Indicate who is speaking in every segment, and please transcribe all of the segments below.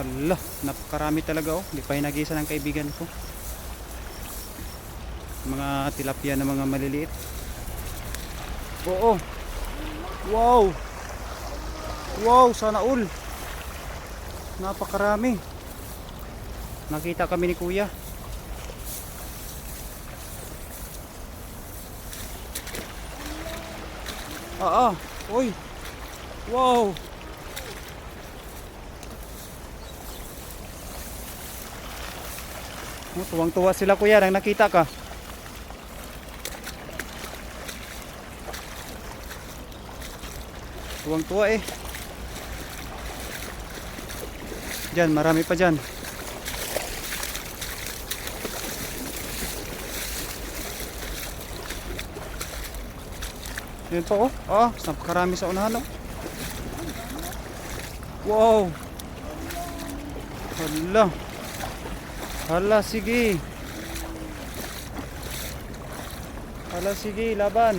Speaker 1: Hala, napakarami talaga oh. Hindi pa hinagisa ng kaibigan ko. Mga tilapia na mga maliliit. Oo. Wow. Wow, sana all. Napakarami. Nakita kami ni Kuya. Ah, ah. Uy. Wow. Oh, tuwang-tuwa sila kuya nang nakita ka. Tuwang-tuwa eh. Diyan, marami pa diyan. Yun po oh. Oh, napakarami sa unahan oh. Wow. Hala. Hala, sige. Hala, sige, laban.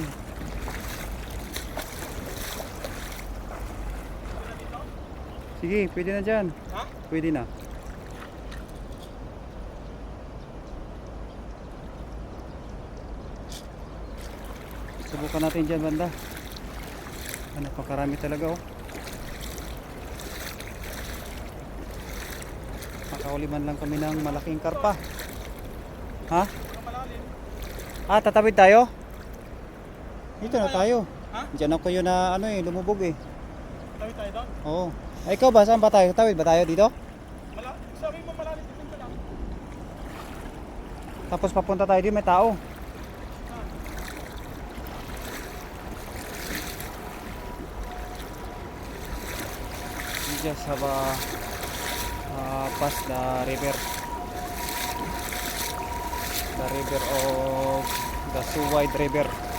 Speaker 1: Sige, pwede na dyan.
Speaker 2: Ha?
Speaker 1: Pwede na. Subukan natin dyan, banda. Ah, Napakarami talaga, oh. Makauliman lang kami ng malaking karpa. Ha? Ah, tatawid tayo? Dito na tayo.
Speaker 2: Ha?
Speaker 1: Diyan ako yun na ano eh, lumubog eh.
Speaker 2: Tayo tayo doon.
Speaker 1: Oo. Ay, ikaw ba? Saan ba tayo? Tawid ba tayo dito?
Speaker 2: Mala sabi mo malalim dito lang.
Speaker 1: Tapos papunta tayo dito, may tao. We just have a uh, pass the river. The river of the Suwide River.